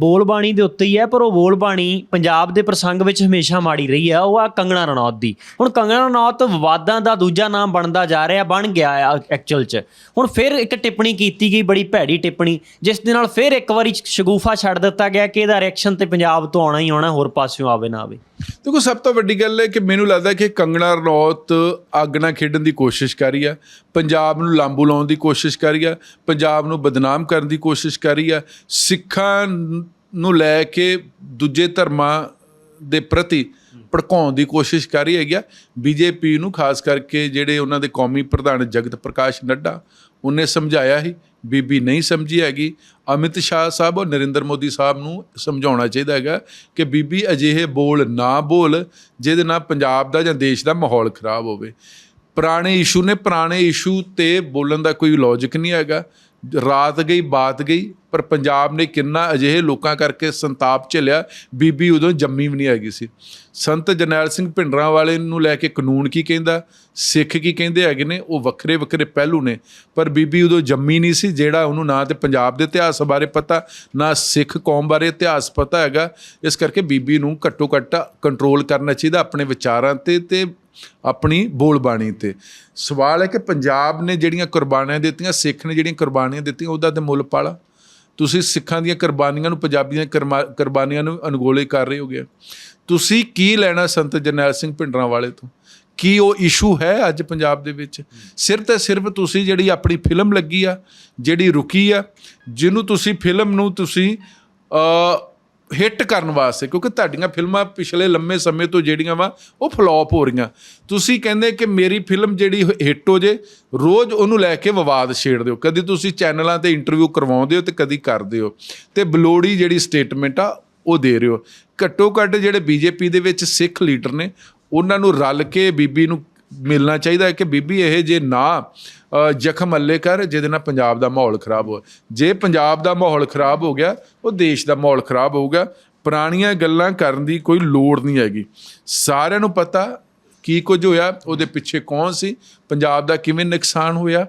ਬੋਲ ਬਾਣੀ ਦੇ ਉੱਤੇ ਹੀ ਹੈ, ਪਰ ਉਹ ਬੋਲ ਬਾਣੀ ਪੰਜਾਬ ਦੇ ਪ੍ਰਸੰਗ ਵਿੱਚ ਹਮੇਸ਼ਾ ਮਾੜੀ ਰਹੀ ਹੈ, ਉਹ ਆ ਕੰਗਣਾ ਰਣੌਤ ਦੀ। ਹੁਣ ਕੰਗਣਾ ਰਣੌਤ ਵਿਵਾਦਾਂ ਦਾ ਦੂਜਾ ਨਾਮ ਬਣਦਾ ਜਾ ਰਿਹਾ, ਬਣ ਗਿਆ ਆ ਐਕਚੁਅਲ 'ਚ। ਹੁਣ ਫਿਰ ਇੱਕ ਟਿੱਪਣੀ ਕੀਤੀ ਗਈ, ਬੜੀ ਭੈੜੀ ਟਿੱਪਣੀ, ਜਿਸ ਦੇ ਨਾਲ ਫਿਰ ਇੱਕ ਵਾਰੀ ਸ਼ਗੂਫਾ ਛੱਡ ਦਿੱਤਾ ਗਿਆ ਕਿ ਇਹਦਾ ਰਿਐਕਸ਼ਨ ਤੇ ਪੰਜਾਬ ਤੋਂ ਆਉਣਾ ਹੀ ਆਉਣਾ, ਹੋਰ ਪਾਸਿਓਂ ਆਵੇ ਨਾ ਆਵੇ। ਦੇਖੋ, ਸਭ ਤੋਂ ਵੱਡੀ ਗੱਲ ਹੈ ਕਿ ਮੈਨੂੰ ਲੱਗਦਾ ਕਿ ਕੰਗਣਾ ਰਣੌਤ ਅੱਗ ਨਾਲ ਖੇਡਣ ਦੀ ਕੋਸ਼ਿਸ਼ ਕਰ ਰਹੀ ਆ, ਪੰਜਾਬ ਨੂੰ ਲਾਂਬੂ ਲਾਉਣ ਦੀ ਕੋਸ਼ਿਸ਼ ਕਰ ਰਹੀ ਆ, ਪੰਜਾਬ ਨੂੰ ਬਦਨਾਮ ਕਰਨ ਦੀ ਕੋਸ਼ਿਸ਼ ਕਰ ਰਹੀ ਆ, ਸਿੱਖਾਂ ਨੂੰ ਲੈ ਕੇ ਦੂਜੇ ਧਰਮਾਂ ਦੇ ਪ੍ਰਤੀ ਭੜਕਾਉਣ ਦੀ ਕੋਸ਼ਿਸ਼ ਕਰ ਰਹੀ ਹੈਗੀ ਆ। ਬੀਜੇਪੀ ਨੂੰ ਖਾਸ ਕਰਕੇ ਜਿਹੜੇ ਉਹਨਾਂ ਦੇ ਕੌਮੀ ਪ੍ਰਧਾਨ ਜਗਤ ਪ੍ਰਕਾਸ਼ ਨੱਡਾ, ਉਹਨੇ ਸਮਝਾਇਆ ਹੀ ਬੀਬੀ ਨਹੀਂ ਸਮਝੀ ਹੈਗੀ। ਅਮਿਤ ਸ਼ਾਹ ਸਾਹਿਬ ਔਰ ਨਰਿੰਦਰ ਮੋਦੀ ਸਾਹਿਬ ਨੂੰ ਸਮਝਾਉਣਾ ਚਾਹੀਦਾ ਹੈਗਾ ਕਿ ਬੀਬੀ ਅਜਿਹੇ ਬੋਲ ਨਾ ਬੋਲ, ਜਿਹਦੇ ਨਾਲ ਪੰਜਾਬ ਦਾ ਜਾਂ ਦੇਸ਼ ਦਾ ਮਾਹੌਲ ਖਰਾਬ ਹੋਵੇ। ਪੁਰਾਣੇ ਇਸ਼ੂ ਨੇ ਪੁਰਾਣੇ ਇਸ਼ੂ ਤੇ ਬੋਲਣ ਦਾ ਕੋਈ ਲੌਜੀਕ ਨਹੀਂ ਹੈਗਾ। ਰਾਤ ਗਈ, ਬਾਤ ਗਈ, ਪਰ ਪੰਜਾਬ ਨੇ ਕਿੰਨਾ ਅਜਿਹੇ ਲੋਕਾਂ ਕਰਕੇ ਸੰਤਾਪ ਝੱਲਿਆ, ਬੀਬੀ ਉਦੋਂ ਜੰਮੀ ਵੀ ਨਹੀਂ ਹੈਗੀ ਸੀ। ਸੰਤ ਜਰਨੈਲ ਸਿੰਘ ਭਿੰਡਰਾਂ ਵਾਲੇ ਨੂੰ ਲੈ ਕੇ ਕਾਨੂੰਨ ਕੀ ਕਹਿੰਦਾ, ਸਿੱਖ ਕੀ ਕਹਿੰਦੇ ਹੈਗੇ ਨੇ, ਉਹ ਵੱਖਰੇ ਵੱਖਰੇ ਪਹਿਲੂ ਨੇ, ਪਰ ਬੀਬੀ ਉਦੋਂ ਜੰਮੀ ਨਹੀਂ ਸੀ, ਜਿਹੜਾ ਉਹਨੂੰ ਨਾ ਤੇ ਪੰਜਾਬ ਦੇ ਇਤਿਹਾਸ ਬਾਰੇ ਪਤਾ, ਨਾ ਸਿੱਖ ਕੌਮ ਬਾਰੇ ਇਤਿਹਾਸ ਪਤਾ ਹੈਗਾ, ਇਸ ਕਰਕੇ ਬੀਬੀ ਨੂੰ ਘੱਟੋ ਘੱਟ ਕੰਟਰੋਲ ਕਰਨਾ ਚਾਹੀਦਾ ਆਪਣੇ ਵਿਚਾਰਾਂ ਤੇ ਤੇ ਆਪਣੀ ਬੋਲਬਾਣੀ ਤੇ। ਸਵਾਲ ਹੈ ਕਿ ਪੰਜਾਬ ਨੇ ਜਿਹੜੀਆਂ ਕੁਰਬਾਨੀਆਂ ਦਿੱਤੀਆਂ, ਸਿੱਖ ਨੇ ਜਿਹੜੀਆਂ ਕੁਰਬਾਨੀਆਂ ਦਿੱਤੀਆਂ, ਉਹਦਾ ਤੇ ਮੁੱਲ ਪਾਲਾ। ਤੁਸੀਂ ਸਿੱਖਾਂ ਦੀਆਂ ਕੁਰਬਾਨੀਆਂ ਨੂੰ ਪੰਜਾਬੀਆਂ ਦੀਆਂ ਕਰਮਾ- ਕੁਰਬਾਨੀਆਂ ਨੂੰ ਅਨਗੋਲੇ ਕਰ ਰਹੇ ਹੋਗੇ। ਤੁਸੀਂ ਕੀ ਲੈਣਾ ਸੰਤ ਜਰਨੈਲ ਸਿੰਘ ਭਿੰਡਰਾਂ ਵਾਲੇ ਤੋਂ? ਕੀ ਉਹ ਇਸ਼ੂ ਹੈ ਅੱਜ ਪੰਜਾਬ ਦੇ ਵਿੱਚ? ਸਿਰਫ ਤੇ ਸਿਰਫ ਤੁਸੀਂ ਜਿਹੜੀ ਆਪਣੀ ਫਿਲਮ ਲੱਗੀ ਆ, ਜਿਹੜੀ ਰੁਕੀ ਆ, ਜਿਹਨੂੰ ਤੁਸੀਂ ਫਿਲਮ ਨੂੰ ਤੁਸੀਂ ਅ ਹਿੱਟ ਕਰਨ ਵਾਸਤੇ, ਕਿਉਂਕਿ ਤੁਹਾਡੀਆਂ ਫਿਲਮਾਂ ਪਿਛਲੇ ਲੰਮੇ ਸਮੇਂ ਤੋਂ ਜਿਹੜੀਆਂ ਵਾ, ਉਹ ਫਲॉप ਹੋ ਰਹੀਆਂ। ਤੁਸੀਂ ਕਹਿੰਦੇ ਕਿ ਮੇਰੀ ਫਿਲਮ ਜਿਹੜੀ ਹਿੱਟ ਹੋ ਜੇ, ਰੋਜ਼ ਉਹਨੂੰ ਲੈ ਕੇ ਵਿਵਾਦ ਛੇੜਦੇ ਹੋ ਕਦੀ ਤੁਸੀਂ ਚੈਨਲਾਂ ਤੇ ਇੰਟਰਵਿਊ ਕਰਵਾਉਂਦੇ ਹੋ ਤੇ ਕਦੀ ਕਰਦੇ ਹੋ। ਤੇ ਬਲੋੜੀ ਜਿਹੜੀ ਸਟੇਟਮੈਂਟ ਆ, ਉਹ ਦੇ ਰਹੇ ਹੋ। ਘੱਟੋ ਘੱਟ ਜਿਹੜੇ ਬੀਜੇਪੀ ਦੇ ਵਿੱਚ ਸਿੱਖ ਲੀਡਰ ਨੇ, ਉਹਨਾਂ ਨੂੰ ਰਲ ਕੇ ਬੀਬੀ ਨੂੰ ਮਿਲਣਾ ਚਾਹੀਦਾ ਹੈ ਕਿ ਬੀਬੀ ਇਹ ਜੇ ਨਾ ਜ਼ਖਮ ਅੱਲੇ ਕਰ, ਜਿਹਦੇ ਨਾਲ ਪੰਜਾਬ ਦਾ ਮਾਹੌਲ ਖਰਾਬ ਹੋ ਜੇ ਪੰਜਾਬ ਦਾ ਮਾਹੌਲ ਖਰਾਬ ਹੋ ਗਿਆ, ਉਹ ਦੇਸ਼ ਦਾ ਮਾਹੌਲ ਖਰਾਬ ਹੋਊਗਾ। ਪੁਰਾਣੀਆਂ ਗੱਲਾਂ ਕਰਨ ਦੀ ਕੋਈ ਲੋੜ ਨਹੀਂ ਹੈਗੀ। ਸਾਰਿਆਂ ਨੂੰ ਪਤਾ ਕੀ ਕੁਝ ਹੋਇਆ, ਉਹਦੇ ਪਿੱਛੇ ਕੌਣ ਸੀ, ਪੰਜਾਬ ਦਾ ਕਿਵੇਂ ਨੁਕਸਾਨ ਹੋਇਆ।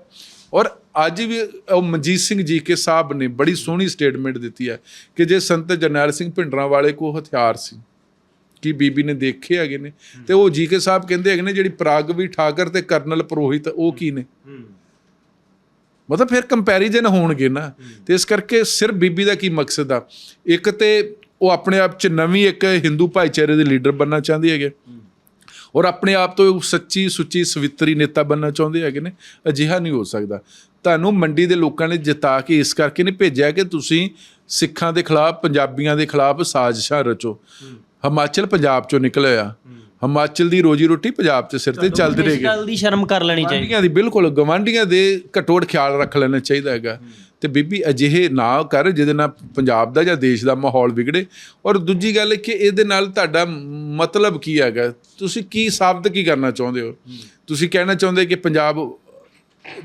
ਔਰ ਅੱਜ ਵੀ ਉਹ ਮਨਜੀਤ ਸਿੰਘ ਜੀ ਕੇ ਸਾਹਿਬ ਨੇ ਬੜੀ ਸੋਹਣੀ ਸਟੇਟਮੈਂਟ ਦਿੱਤੀ ਹੈ ਕਿ ਜੇ ਸੰਤ ਜਰਨੈਲ ਸਿੰਘ ਭਿੰਡਰਾਂ ਵਾਲੇ ਕੋ ਹਥਿਆਰ ਸੀ ਕੀ ਬੀਬੀ ਨੇ ਦੇਖੇ ਹੈਗੇ ਨੇ ਤੇ ਉਹ ਜੀ ਕੇ ਸਾਹਿਬ ਕਹਿੰਦੇ ਹੈਗੇ ਨੇ ਜਿਹੜੀ ਪ੍ਰਾਗਵੀ ਠਾਕਰ ਤੇ ਕਰਨਲ ਪ੍ਰੋਹਿਤ ਉਹ ਕੀ ਨੇ? ਮਤਲਬ ਫਿਰ ਕੰਪੈਰੀਜ਼ਨ ਹੋਣਗੇ ਨਾ। ਤੇ ਇਸ ਕਰਕੇ ਸਿਰਫ ਬੀਬੀ ਦਾ ਕੀ ਮਕਸਦ ਆ? ਇੱਕ ਤੇ ਉਹ ਆਪਣੇ ਆਪ ਚ ਨਵੀਂ ਇੱਕ ਹਿੰਦੂ ਭਾਈਚਾਰੇ ਦੇ ਲੀਡਰ ਬਣਨਾ ਚਾਹੁੰਦੇ ਹੈਗੇ। ਔਰ ਆਪਣੇ ਆਪ ਤੋਂ ਸੱਚੀ ਸੁੱਚੀ ਸਵਿੱਤਰੀ ਨੇਤਾ ਬਣਨਾ ਚਾਹੁੰਦੇ ਹੈਗੇ ਨੇ। ਅਜਿਹਾ ਨਹੀਂ ਹੋ ਸਕਦਾ। ਤੁਹਾਨੂੰ ਮੰਡੀ ਦੇ ਲੋਕਾਂ ਨੇ ਜਿਤਾ ਕੇ ਇਸ ਕਰਕੇ ਨਹੀਂ ਭੇਜਿਆ ਕਿ ਤੁਸੀਂ ਸਿੱਖਾਂ ਦੇ ਖਿਲਾਫ ਪੰਜਾਬੀਆਂ ਦੇ ਖਿਲਾਫ ਸਾਜ਼ਿਸ਼ਾਂ ਰਚੋ। ਹਿਮਾਚਲ ਪੰਜਾਬ ਚੋਂ ਨਿਕਲਿਆ ਹਿਮਾਚਲ ਦੀ ਰੋਜੀ ਰੋਟੀ ਪੰਜਾਬ ਦੇ ਸਿਰ ਤੇ ਚੱਲਦੀ ਇਸ ਰਹੇਗੀ। ਗੱਲ ਦੀ ਸ਼ਰਮ ਕਰ ਲੈਣੀ ਚਾਹੀਦੀ। ਗਵਾਂਢੀਆਂ ਦੀ ਬਿਲਕੁਲ ਗਵਾਂਢੀਆਂ ਦੇ ਘਟੋੜ ਖਿਆਲ ਰੱਖ ਲੈਣਾ ਚਾਹੀਦਾ ਹੈਗਾ। ਤੇ ਬੀਬੀ ਅਜਿਹੇ ਨਾ ਕਰ ਜਿਹਦੇ ਨਾਲ ਪੰਜਾਬ ਦਾ ਜਾਂ ਦੇਸ਼ ਦਾ ਮਾਹੌਲ ਵਿਗੜੇ। ਔਰ ਦੂਜੀ ਗੱਲ ਕਿ ਇਹਦੇ ਨਾਲ ਤੁਹਾਡਾ ਮਤਲਬ ਕੀ ਹੈਗਾ? ਤੁਸੀਂ ਕੀ ਸਾਬਤ ਕੀ ਕਰਨਾ ਚਾਹੁੰਦੇ ਹੋ? ਤੁਸੀਂ ਕਹਿਣਾ ਚਾਹੁੰਦੇ ਕਿ ਪੰਜਾਬ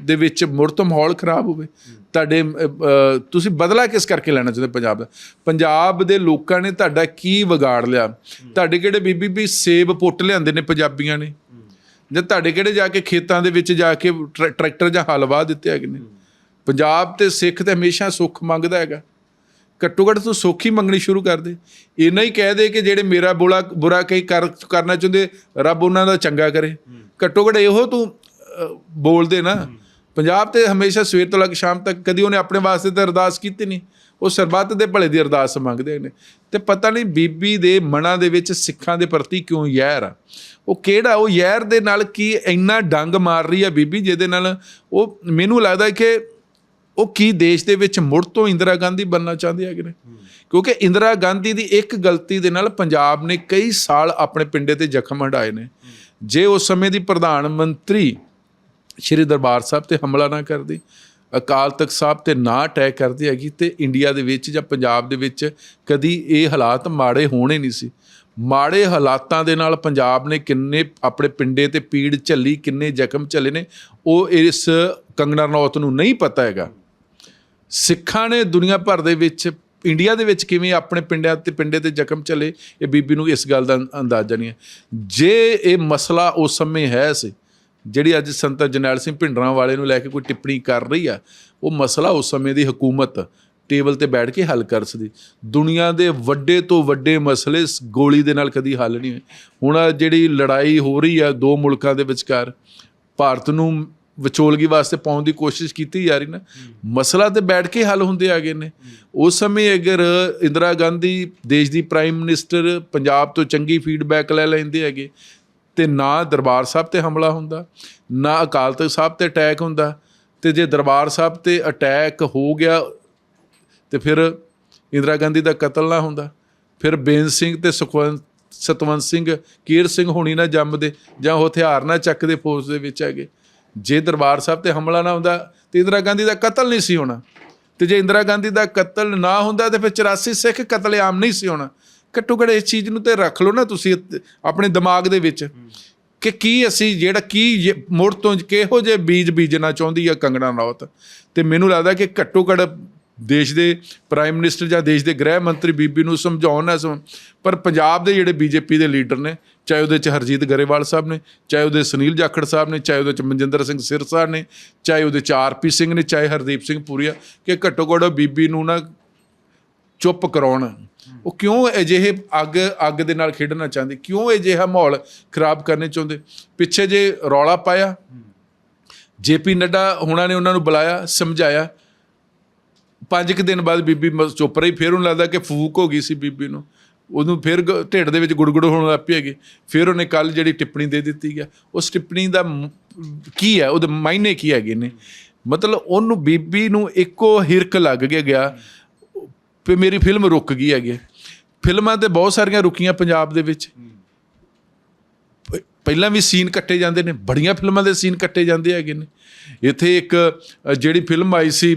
ਦੇ ਵਿੱਚ ਮੁੜ ਤੋਂ ਮਾਹੌਲ ਖਰਾਬ ਹੋਵੇ, ਤੁਹਾਡੇ ਤੁਸੀਂ ਬਦਲਾ ਕਿਸ ਕਰਕੇ ਲੈਣਾ ਚਾਹੁੰਦੇ ਪੰਜਾਬ ਦਾ? ਪੰਜਾਬ ਦੇ ਲੋਕਾਂ ਨੇ ਤੁਹਾਡਾ ਕੀ ਵਿਗਾੜ ਲਿਆ? ਤੁਹਾਡੇ ਕਿਹੜੇ ਬੀਬੀ ਵੀ ਸੇਬ ਪੁੱਟ ਲਿਆਂਦੇ ਨੇ ਪੰਜਾਬੀਆਂ ਨੇ? ਜਾਂ ਤੁਹਾਡੇ ਕਿਹੜੇ ਜਾ ਕੇ ਖੇਤਾਂ ਦੇ ਵਿੱਚ ਜਾ ਕੇ ਟਰੈ- ਟਰੈਕਟਰ ਜਾਂ ਹਲ ਵਾਹ ਦਿੱਤੇ ਹੈਗੇ ਨੇ? ਪੰਜਾਬ ਤੇ ਸਿੱਖ ਤੇ ਹਮੇਸ਼ਾ ਸੁੱਖ ਮੰਗਦਾ ਹੈਗਾ। ਘੱਟੋ ਘੱਟ ਤੂੰ ਸੁੱਖ ਹੀ ਮੰਗਣੀ ਸ਼ੁਰੂ ਕਰ ਦੇ। ਇੰਨਾ ਹੀ ਕਹਿ ਦੇ ਕਿ ਜਿਹੜੇ ਮੇਰਾ ਬੁਲਾ, ਬੁਰਾ ਕਈ ਕਰ, ਕਰਨਾ ਚਾਹੁੰਦੇ, ਰੱਬ ਉਹਨਾਂ ਦਾ ਚੰਗਾ ਕਰੇ। ਘੱਟੋ ਘੱਟ ਇਹੋ ਤੂੰ ਬੋਲਦੇ ਨਾ। ਪੰਜਾਬ ਤੇ ਹਮੇਸ਼ਾ ਸਵੇਰ ਤੋਂ ਲੈ ਕੇ ਸ਼ਾਮ ਤੱਕ ਕਦੀ ਉਹਨੇ ਆਪਣੇ ਵਾਸਤੇ ਤਾਂ ਅਰਦਾਸ ਕੀਤੀ ਨਹੀਂ। ਉਹ ਸਰਬੱਤ ਦੇ ਭਲੇ ਦੀ ਅਰਦਾਸ ਮੰਗਦੇ ਨੇ। ਤੇ ਪਤਾ ਨਹੀਂ ਬੀਬੀ ਦੇ ਮਨਾਂ ਦੇ ਵਿੱਚ ਸਿੱਖਾਂ ਦੇ ਪ੍ਰਤੀ ਕਿਉਂ ਯਹਿਰ ਆ। ਉਹ ਕਿਹੜਾ, ਉਹ ਯਹਿਰ ਦੇ ਨਾਲ ਕੀ ਇੰਨਾ ਡੰਗ ਮਾਰ ਰਹੀ ਆ ਬੀਬੀ, ਜਿਹਦੇ ਨਾਲ ਉਹ, ਮੈਨੂੰ ਲੱਗਦਾ ਕਿ ਉਹ ਕੀ ਦੇਸ਼ ਦੇ ਵਿੱਚ ਮੁੜ ਤੋਂ ਇੰਦਰਾ ਗਾਂਧੀ ਬਣਨਾ ਚਾਹੁੰਦੇ ਹੈਗੇ ਨੇ। ਕਿਉਂਕਿ ਇੰਦਰਾ ਗਾਂਧੀ ਦੀ ਇੱਕ ਗਲਤੀ ਦੇ ਨਾਲ ਪੰਜਾਬ ਨੇ ਕਈ ਸਾਲ ਆਪਣੇ ਪਿੰਡੇ ਤੇ ਜ਼ਖਮ ਹੰਡਾਏ ਨੇ। ਜੇ ਉਸ ਸਮੇਂ ਦੀ ਪ੍ਰਧਾਨ ਮੰਤਰੀ ਸ਼੍ਰੀ ਦਰਬਾਰ ਸਾਹਿਬ ਤੇ ਹਮਲਾ ਨਾ ਕਰਦੇ, ਅਕਾਲ ਤਖਤ ਸਾਹਿਬ ਤੇ ਨਾ ਅਟੈਕ ਕਰਦੀ ਹੈਗੀ ਤੇ ਇੰਡੀਆ ਦੇ ਵਿੱਚ ਜਾਂ ਪੰਜਾਬ ਦੇ ਵਿੱਚ ਕਦੀ ਇਹ ਹਾਲਾਤ ਮਾੜੇ ਹੋਣੇ ਨਹੀਂ ਸੀ। ਮਾੜੇ ਹਾਲਾਤਾਂ ਦੇ ਨਾਲ ਪੰਜਾਬ ਨੇ ਕਿੰਨੇ ਆਪਣੇ ਪਿੰਡੇ ਤੇ ਪੀੜ ਝੱਲੀ, ਕਿੰਨੇ ਜ਼ਖਮ ਝੱਲੇ ਨੇ, ਉਹ ਇਸ ਕੰਗਣਾ ਰਣੌਤ ਨੂੰ ਨਹੀਂ ਪਤਾ ਹੈਗਾ। ਸਿੱਖਾਂ ਨੇ ਦੁਨੀਆ ਭਰ ਦੇ ਵਿੱਚ, ਇੰਡੀਆ ਦੇ ਵਿੱਚ ਕਿਵੇਂ ਆਪਣੇ ਪਿੰਡਾਂ ਤੇ ਪਿੰਡੇ ਤੇ ਜ਼ਖਮ ਚਲੇ ਇਹ ਬੀਬੀ ਨੂੰ ਇਸ ਗੱਲ ਦਾ ਅੰਦਾਜ਼ਾ ਨਹੀਂ ਹੈ। ਜੇ ਇਹ ਮਸਲਾ ਉਸ ਸਮੇਂ ਹੈ ਸੀ ਜਿਹੜੀ ਅੱਜ ਸੰਤ ਜਰਨੈਲ ਸਿੰਘ ਭਿੰਡਰਾਂ ਵਾਲੇ ਨੂੰ ਲੈ ਕੇ ਕੋਈ ਟਿੱਪਣੀ ਕਰ ਰਹੀ ਆ, ਉਹ ਮਸਲਾ ਉਸ ਸਮੇਂ ਦੀ ਹਕੂਮਤ ਟੇਬਲ ਤੇ ਬੈਠ ਕੇ ਹੱਲ ਕਰ ਸਕਦੀ। ਦੁਨੀਆ ਦੇ ਵੱਡੇ ਤੋਂ ਵੱਡੇ ਮਸਲੇ ਸ- ਗੋਲੀ ਦੇ ਨਾਲ ਕਦੀ ਹੱਲ ਨਹੀਂ ਹੋਏ। ਹੁਣ ਜਿਹੜੀ ਲੜਾਈ ਹੋ ਰਹੀ ਆ ਦੋ ਮੁਲਕਾਂ ਦੇ ਵਿਚਕਾਰ, ਭਾਰਤ ਨੂੰ ਵਿਚੋਲਗੀ ਵਾਸਤੇ ਪਾਉਣ ਦੀ ਕੋਸ਼ਿਸ਼ ਕੀਤੀ ਜਾ ਰਹੀ ਨਾ, ਮਸਲਾ ਤੇ ਬੈਠ ਕੇ ਹੱਲ ਹੁੰਦੇ ਆ ਗਏ ਨੇ। ਉਸ ਸਮੇਂ ਅਗਰ ਇੰਦਰਾ ਗਾਂਧੀ ਦੇਸ਼ ਦੀ ਪ੍ਰਾਈਮ ਮਿਨਿਸਟਰ, ਪੰਜਾਬ ਤੋਂ ਚੰਗੀ ਫੀਡਬੈਕ ਲੈ ਲੈਂਦੇ ਹੈਗੇ ਤੇ ਨਾ ਦਰਬਾਰ ਸਾਹਿਬ ਤੇ ਹਮਲਾ ਹੁੰਦਾ, ਨਾ ਅਕਾਲ ਤਖਤ ਸਾਹਿਬ ਤੇ ਅਟੈਕ ਹੁੰਦਾ। ਤੇ ਜੇ ਦਰਬਾਰ ਸਾਹਿਬ ਤੇ ਅਟੈਕ ਹੋ ਗਿਆ, ਤੇ ਫਿਰ ਇੰਦਰਾ ਗਾਂਧੀ ਦਾ ਕਤਲ ਨਾ ਹੁੰਦਾ। ਫਿਰ ਬੇਨ ਸਿੰਘ ਤੇ ਸੁਖਵੰਤ, ਸਤਵੰਤ ਸਿੰਘ, ਕੀਰ ਸਿੰਘ ਹੋਣੀ ਨਾ ਜੰਮਦੇ ਜਾਂ ਉਹ ਹਥਿਆਰ ਨਾ ਚੱਕਦੇ ਫੌਜ ਦੇ ਵਿੱਚ ਹੈਗੇ। ਜੇ ਦਰਬਾਰ ਸਾਹਿਬ ਤੇ ਹਮਲਾ ਨਾ ਹੁੰਦਾ, ਤੇ ਇੰਦਰਾ ਗਾਂਧੀ ਦਾ ਕਤਲ ਨਹੀਂ ਸੀ ਹੋਣਾ। ਤੇ ਜੇ ਇੰਦਰਾ ਗਾਂਧੀ ਦਾ ਕਤਲ ਨਾ ਹੁੰਦਾ, ਤੇ ਫਿਰ 84 ਸਿੱਖ ਕਤਲੇਆਮ ਨਹੀਂ ਸੀ ਹੋਣਾ। ਘੱਟੋ ਘੱਟ ਇਸ ਚੀਜ਼ ਨੂੰ ਤੇ ਰੱਖ ਲਓ ਨਾ ਤੁਸੀਂ ਆਪਣੇ ਦਿਮਾਗ ਦੇ ਵਿੱਚ ਕਿ ਕੀ ਅਸੀਂ ਜਿਹੜਾ ਕੀ ਜੇ- ਮੁੜ ਤੋਂ ਕਿਹੋ ਜਿਹੇ ਬੀਜ ਬੀਜਣਾ ਚਾਹੁੰਦੀ ਆ ਕੰਗਣਾ ਰਣੌਤ ਤੇ ਮੈਨੂੰ ਲੱਗਦਾ ਕਿ ਘੱਟੋ ਘੱਟ ਦੇਸ਼ ਦੇ ਪ੍ਰਾਈਮ ਮਿਨਿਸਟਰ ਜਾਂ ਦੇਸ਼ ਦੇ ਗ੍ਰਹਿ ਮੰਤਰੀ ਬੀਬੀ ਨੂੰ ਸਮਝਾਉਣ ਨਾ ਸਮ, ਪਰ ਪੰਜਾਬ ਦੇ ਜਿਹੜੇ ਬੀਜੇਪੀ ਦੇ ਲੀਡਰ ਨੇ, ਚਾਹੇ ਉਹਦੇ ਚ ਹਰਜੀਤ ਗਰੇਵਾਲ ਸਾਹਿਬ ਨੇ, ਚਾਹੇ ਉਹਦੇ ਸੁਨੀਲ ਜਾਖੜ ਸਾਹਿਬ ਨੇ, ਚਾਹੇ ਉਹਦੇ ਚ ਮਨਜਿੰਦਰ ਸਿੰਘ ਸਿਰਸਾ ਨੇ, ਚਾਹੇ ਉਹਦੇ ਚ ਆਰਪੀ ਸਿੰਘ ਨੇ, ਚਾਹੇ ਹਰਦੀਪ ਸਿੰਘ ਪੂਰੀਆ, ਕਿ ਘੱਟੋ ਘੱਟ ਉਹ ਬੀਬੀ ਨੂੰ ਨਾ ਚੁੱਪ ਕਰਾਉਣ। ਉਹ ਕਿਉਂ ਅਜਿਹੇ ਅੱਗ ਅੱਗ ਦੇ ਨਾਲ ਖੇਡਣਾ ਚਾਹੁੰਦੇ? ਕਿਉਂ ਅਜਿਹਾ ਮਾਹੌਲ ਖਰਾਬ ਕਰਨੇ ਚਾਹੁੰਦੇ? ਪਿੱਛੇ ਜੇ ਰੌਲਾ ਪਾਇਆ, ਜੇਪੀ ਨੱਡਾ ਹੁਣਾਂ ਨੇ ਉਹਨਾਂ ਨੂੰ ਬੁਲਾਇਆ, ਸਮਝਾਇਆ। ਪੰਜ ਕੁ ਦਿਨ ਬਾਅਦ ਬੀਬੀ ਚੁੱਪ ਰਹੀ, ਫਿਰ ਉਹਨੂੰ ਲੱਗਦਾ ਕਿ ਫੂਕ ਹੋ ਗਈ ਸੀ ਬੀਬੀ ਨੂੰ। ਉਹਨੂੰ ਫਿਰ ਢਿੱਡ ਦੇ ਵਿੱਚ ਗੁੜਗੁੜ ਹੋਣ ਲੱਗ ਪਈ ਹੈਗੀ। ਫਿਰ ਉਹਨੇ ਕੱਲ ਜਿਹੜੀ ਟਿੱਪਣੀ ਦੇ ਦਿੱਤੀ ਗਿਆ ਉਸ ਟਿੱਪਣੀ ਦਾ ਕੀ ਹੈ ਉਹਦੇ ਮਾਇਨੇ ਕੀ ਹੈਗੇ ਨੇ? ਮਤਲਬ ਉਹਨੂੰ ਬੀਬੀ ਨੂੰ ਇੱਕੋ ਹਿਰਕ ਲੱਗ ਗਿਆ। ਵੀ ਮੇਰੀ ਫਿਲਮ ਰੁਕ ਗਈ ਹੈਗੀ ਫਿਲਮਾਂ ਤੇ ਬਹੁਤ ਸਾਰੀਆਂ ਰੁਕੀਆਂ ਪੰਜਾਬ ਦੇ ਵਿੱਚ। ਪਹਿਲਾਂ ਵੀ ਸੀਨ ਕੱਟੇ ਜਾਂਦੇ ਨੇ ਬੜੀਆਂ ਫਿਲਮਾਂ ਦੇ ਸੀਨ ਕੱਟੇ ਜਾਂਦੇ ਹੈਗੇ ਨੇ। ਇੱਥੇ ਇੱਕ ਜਿਹੜੀ ਫਿਲਮ ਆਈ ਸੀ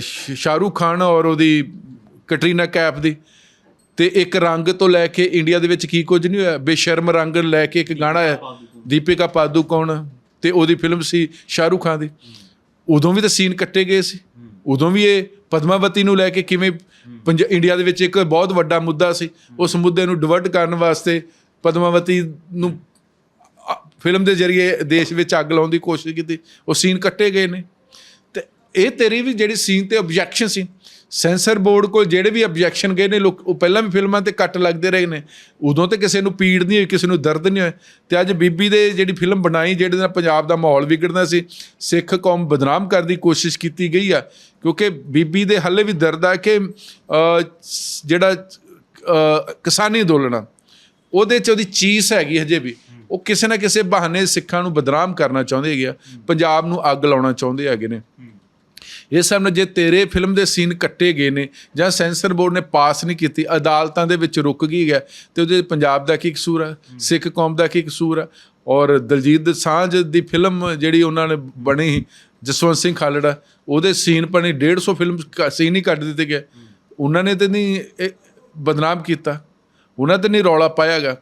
ਸ਼ਾਹਰੂਖ ਖਾਨ ਔਰ ਉਹਦੀ ਕਟਰੀਨਾ ਕੈਫ ਦੀ। ਤੇ ਇੱਕ ਰੰਗ ਤੋਂ ਲੈ ਕੇ ਇੰਡੀਆ ਦੇ ਵਿੱਚ ਕੀ ਕੁਝ ਨਹੀਂ ਹੋਇਆ ਬੇਸ਼ਰਮ ਰੰਗ ਲੈ ਕੇ ਇੱਕ ਗਾਣਾ ਹੈ ਦੀਪਿਕਾ ਪਾਦੂਕੋਣ ਤੇ ਉਹਦੀ ਫਿਲਮ ਸੀ ਸ਼ਾਹਰੂਖ ਖਾਨ ਦੀ। ਉਦੋਂ ਵੀ ਤਾਂ ਸੀਨ ਕੱਟੇ ਗਏ ਸੀ। ਉਦੋਂ ਵੀ ਇਹ ਪਦਮਾਵਤੀ ਨੂੰ ਲੈ ਕੇ ਕਿਵੇਂ ਪੰਜ ਇੰਡੀਆ ਦੇ ਵਿੱਚ ਇੱਕ ਬਹੁਤ ਵੱਡਾ ਮੁੱਦਾ ਸੀ, ਉਸ ਮੁੱਦੇ ਨੂੰ ਡਿਵਰਟ ਕਰਨ ਵਾਸਤੇ ਪਦਮਾਵਤੀ ਨੂੰ ਫਿਲਮ ਦੇ ਜ਼ਰੀਏ ਦੇਸ਼ ਵਿੱਚ ਅੱਗ ਲਾਉਣ ਦੀ ਕੋਸ਼ਿਸ਼ ਕੀਤੀ, ਉਹ ਸੀਨ ਕੱਟੇ ਗਏ ਨੇ। ਤੇ ਇਹ ਤੇਰੀ ਵੀ ਜਿਹੜੀ ਸੀਨ ਤੇ ਆਬਜੈਕਸ਼ਨ ਸੀ ਸੈਂਸਰ ਬੋਰਡ ਕੋਲ ਜਿਹੜੇ ਵੀ ਆਬਜੈਕਸ਼ਨ ਗਏ ਨੇ ਲੋਕ ਉਹ ਪਹਿਲਾਂ ਵੀ ਫਿਲਮਾਂ ਤੇ ਕੱਟ ਲੱਗਦੇ ਰਹੇ ਨੇ। ਉਦੋਂ ਤੇ ਕਿਸੇ ਨੂੰ ਪੀੜ ਨਹੀਂ ਹੋਈ ਕਿਸੇ ਨੂੰ ਦਰਦ ਨਹੀਂ ਹੋਇਆ। ਤੇ ਅੱਜ ਬੀਬੀ ਦੇ ਜਿਹੜੀ ਫਿਲਮ ਬਣਾਈ ਜਿਹੜੇ ਨਾਲ ਪੰਜਾਬ ਦਾ ਮਾਹੌਲ ਵਿਗੜਦਾ ਸੀ ਸਿੱਖ ਕੌਮ ਬਦਨਾਮ ਕਰਨ ਦੀ ਕੋਸ਼ਿਸ਼ ਕੀਤੀ ਗਈ ਆ। ਕਿਉਂਕਿ ਬੀਬੀ ਦੇ ਹੱਲੇ ਵੀ ਦਰਦ ਆ ਕਿ ਜਿਹੜਾ ਕਿਸਾਨੀ ਅੰਦੋਲਨ ਉਹਦੇ ਚ ਉਹਦੀ ਚੀਜ਼ ਹੈਗੀ ਹਜੇ ਵੀ। ਉਹ ਕਿਸੇ ਨਾ ਕਿਸੇ ਬਹਾਨੇ ਸਿੱਖਾਂ ਨੂੰ ਬਦਨਾਮ ਕਰਨਾ ਚਾਹੁੰਦੇ ਹੈਗੇ ਆ। ਪੰਜਾਬ ਨੂੰ ਅੱਗ ਲਾਉਣਾ ਚਾਹੁੰਦੇ ਹੈਗੇ ਨੇ। ਇਹ ਸਭ ਨੇ ਜੇ ਤੇਰੇ ਫਿਲਮ ਦੇ ਸੀਨ ਕੱਟੇ ਗਏ ਨੇ ਜਾਂ ਸੈਂਸਰ ਬੋਰਡ ਨੇ ਪਾਸ ਨਹੀਂ ਕੀਤੀ ਅਦਾਲਤਾਂ ਦੇ ਵਿੱਚ ਰੁਕ ਗਈ ਹੈ ਤੇ ਉਹਦੇ ਪੰਜਾਬ ਦਾ ਕੀ ਕਸੂਰ ਹੈ? ਸਿੱਖ ਕੌਮ ਦਾ ਕੀ ਕਸੂਰ ਹੈ? ਔਰ ਦਲਜੀਤ ਦੋਸਾਂਝ ਦੀ ਫਿਲਮ ਜਿਹੜੀ ਉਹਨਾਂ ਨੇ ਬਣੀ ਜਸਵੰਤ ਸਿੰਘ ਖਾਲੜਾ ਉਹਦੇ ਸੀਨ ਪਣੇ 150 ਫਿਲਮ ਸੀਨ ਹੀ ਕੱਢ ਦਿੱਤੇ ਗਏ। ਉਹਨਾਂ ਨੇ ਤੇ ਨਹੀਂ ਬਦਨਾਮ ਕੀਤਾ। ਉਹਨਾਂ ਤੇ ਨਹੀਂ ਰੌਲਾ ਪਾਇਆਗਾ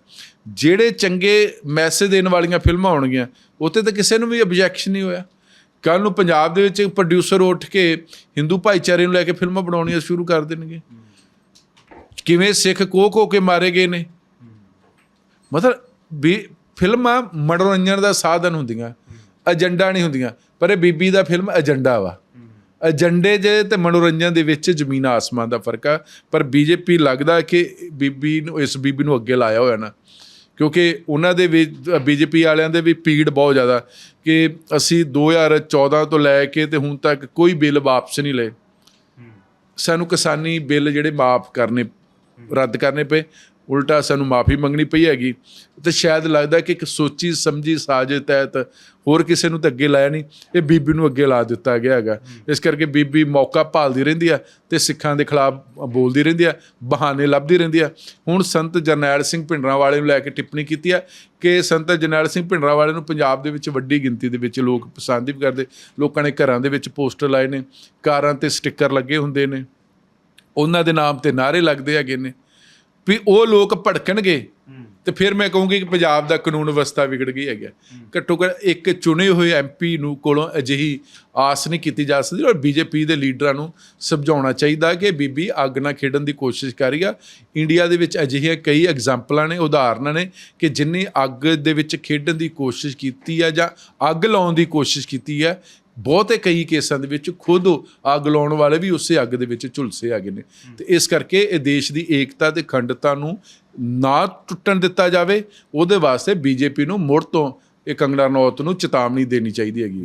ਜਿਹੜੇ ਚੰਗੇ ਮੈਸੇਜ ਦੇਣ ਵਾਲੀਆਂ ਫਿਲਮਾਂ ਹੋਣਗੀਆਂ ਉੱਤੇ ਤਾਂ ਕਿਸੇ ਨੂੰ ਵੀ ਆਬਜੈਕਸ਼ਨ ਨਹੀਂ ਹੋਇਆ। ਕੱਲ ਨੂੰ ਪੰਜਾਬ ਦੇ ਵਿੱਚ ਪ੍ਰੋਡਿਊਸਰ ਉੱਠ ਕੇ ਹਿੰਦੂ ਭਾਈਚਾਰੇ ਨੂੰ ਲੈ ਕੇ ਫਿਲਮਾਂ ਬਣਾਉਣੀਆਂ ਸ਼ੁਰੂ ਕਰ ਦੇਣਗੇ। ਕਿਵੇਂ ਸਿੱਖ ਕੋ ਕੋ ਕੇ ਮਾਰੇ ਗਏ ਨੇ। ਮਤਲਬ ਵੀ ਫਿਲਮਾਂ ਮਨੋਰੰਜਨ ਦਾ ਸਾਧਨ ਹੁੰਦੀਆਂ, ਏਜੰਡਾ ਨਹੀਂ ਹੁੰਦੀਆਂ, ਪਰ ਇਹ ਬੀਬੀ ਦਾ ਫਿਲਮ ਏਜੰਡਾ ਵਾ। ਏਜੰਡੇ ਜੇ ਤੇ ਮਨੋਰੰਜਨ ਦੇ ਵਿੱਚ ਜ਼ਮੀਨ ਆਸਮਾਨ ਦਾ ਫ਼ਰਕ ਆ, ਪਰ ਬੀਜੇਪੀ ਲੱਗਦਾ ਕਿ ਬੀਬੀ ਨੂੰ, ਇਸ ਬੀਬੀ ਨੂੰ ਅੱਗੇ ਲਾਇਆ ਹੋਇਆ ਨਾ। ਕਿਉਂਕਿ ਉਹਨਾਂ ਦੇ ਵੀ ਬੀਜੇਪੀ ਵਾਲਿਆਂ ਦੇ ਵੀ ਪੀੜ ਬਹੁਤ ਜ਼ਿਆਦਾ ਕਿ ਅਸੀਂ 2014 ਤੋਂ ਲੈ ਕੇ ਤੇ ਹੁਣ ਤੱਕ ਕੋਈ ਬਿੱਲ ਵਾਪਸ ਨਹੀਂ ਲਏ। ਸਾਨੂੰ ਕਿਸਾਨੀ ਬਿੱਲ ਜਿਹੜੇ ਮਾਫ ਕਰਨੇ ਰੱਦ ਕਰਨੇ ਪਏ। ਉਲਟਾ ਸਾਨੂੰ ਮਾਫੀ ਮੰਗਣੀ ਪਈ ਹੈਗੀ। ਤੇ ਸ਼ਾਇਦ ਲੱਗਦਾ ਕਿ ਇੱਕ ਸੋਚੀ, ਸਮਝੀ ਸਾਜ਼ਿਸ਼ ਤਹਿਤ ਹੋਰ ਕਿਸੇ ਨੂੰ ਤਾਂ ਅੱਗੇ ਲਾਇਆ ਨਹੀਂ। ਇਹ ਬੀਬੀ ਨੂੰ ਅੱਗੇ ਲਾ ਦਿੱਤਾ ਗਿਆ ਹੈਗਾ। ਇਸ ਕਰਕੇ ਬੀਬੀ ਮੌਕਾ ਭਾਲਦੀ ਰਹਿੰਦੀ ਆ ਤੇ ਸਿੱਖਾਂ ਦੇ ਖਿਲਾਫ ਬੋਲਦੀ ਰਹਿੰਦੀ ਆ, ਬਹਾਨੇ ਲੱਭਦੀ ਰਹਿੰਦੀ ਆ। ਹੁਣ ਸੰਤ ਜਰਨੈਲ ਸਿੰਘ ਭਿੰਡਰਾਂ ਵਾਲੇ ਨੂੰ ਲੈ ਕੇ ਟਿੱਪਣੀ ਕੀਤੀ ਆ ਕਿ ਸੰਤ ਜਰਨੈਲ ਸਿੰਘ ਭਿੰਡਰਾਂ ਵਾਲੇ ਨੂੰ ਪੰਜਾਬ ਦੇ ਵਿੱਚ ਵੱਡੀ ਗਿਣਤੀ ਦੇ ਵਿੱਚ ਲੋਕ ਪਸੰਦ ਵੀ ਕਰਦੇ। ਲੋਕਾਂ ਨੇ ਘਰਾਂ ਦੇ ਵਿੱਚ ਪੋਸਟਰ ਲਾਏ ਨੇ, ਕਾਰਾਂ ਤੇ ਸਟicker ਲੱਗੇ ਹੁੰਦੇ ਨੇ। ਉਹਨਾਂ ਦੇ ਨਾਮ ਤੇ ਨਾਰੇ ਲੱਗਦੇ ਹੈਗੇ ਨੇ। ਵੀ ਉਹ ਲੋਕ ਭੜਕਣਗੇ ਤੇ ਫਿਰ ਮੈਂ ਕਹੂੰਗੀ ਕਿ ਪੰਜਾਬ ਦਾ ਕਾਨੂੰਨ ਵਿਵਸਥਾ ਵਿਗੜ ਗਈ ਹੈਗਾ ਘੱਟੋ ਘੱਟ ਇੱਕ ਚੁਣੇ ਹੋਏ ਐਮਪੀ ਨੂੰ ਕੋਲੋਂ ਅਜਿਹੀ ਆਸ ਨਹੀਂ ਕੀਤੀ ਜਾ ਸਕਦੀ ਔਰ ਬੀਜੇਪੀ ਦੇ ਲੀਡਰਾਂ ਨੂੰ ਸਮਝਾਉਣਾ ਚਾਹੀਦਾ ਕਿ ਬੀਬੀ ਅੱਗ ਨਾਲ ਖੇਡਣ ਦੀ ਕੋਸ਼ਿਸ਼ ਕਰ ਰਹੀ ਆ। ਇੰਡੀਆ ਦੇ ਵਿੱਚ ਅਜਿਹੀਆਂ ਕਈ ਐਗਜ਼ਾਮਪਲਾਂ ਨੇ ਉਦਾਹਰਨਾਂ ਨੇ ਕਿ ਜਿਨਨੇ ਅੱਗ ਦੇ ਵਿੱਚ ਖੇਡਣ ਦੀ ਕੋਸ਼ਿਸ਼ ਕੀਤੀ ਆ ਜਾਂ ਅੱਗ ਲਾਉਣ ਦੀ ਕੋਸ਼ਿਸ਼ ਕੀਤੀ ਹੈ ਬਹੁਤੇ ਕਈ ਕੇਸਾਂ ਦੇ ਵਿੱਚ ਖੁਦ ਅੱਗ ਲਾਉਣ ਵਾਲੇ ਵੀ ਉਸੇ ਅੱਗ ਦੇ ਵਿੱਚ ਝੁਲਸੇ ਹੈਗੇ ਨੇ। ਤੇ ਇਸ ਕਰਕੇ ਇਹ ਦੇਸ਼ ਦੀ ਏਕਤਾ ਤੇ ਅਖੰਡਤਾ ਨੂੰ ਨਾ ਟੁੱਟਣ ਦਿੱਤਾ ਜਾਵੇ, ਉਹਦੇ ਵਾਸਤੇ ਬੀਜੇਪੀ ਨੂੰ ਮੁੜ ਤੋਂ ਇਹ ਕੰਗਨਾ ਨੌਤ ਨੂੰ ਚੇਤਾਵਨੀ ਦੇਣੀ ਚਾਹੀਦੀ ਹੈਗੀ।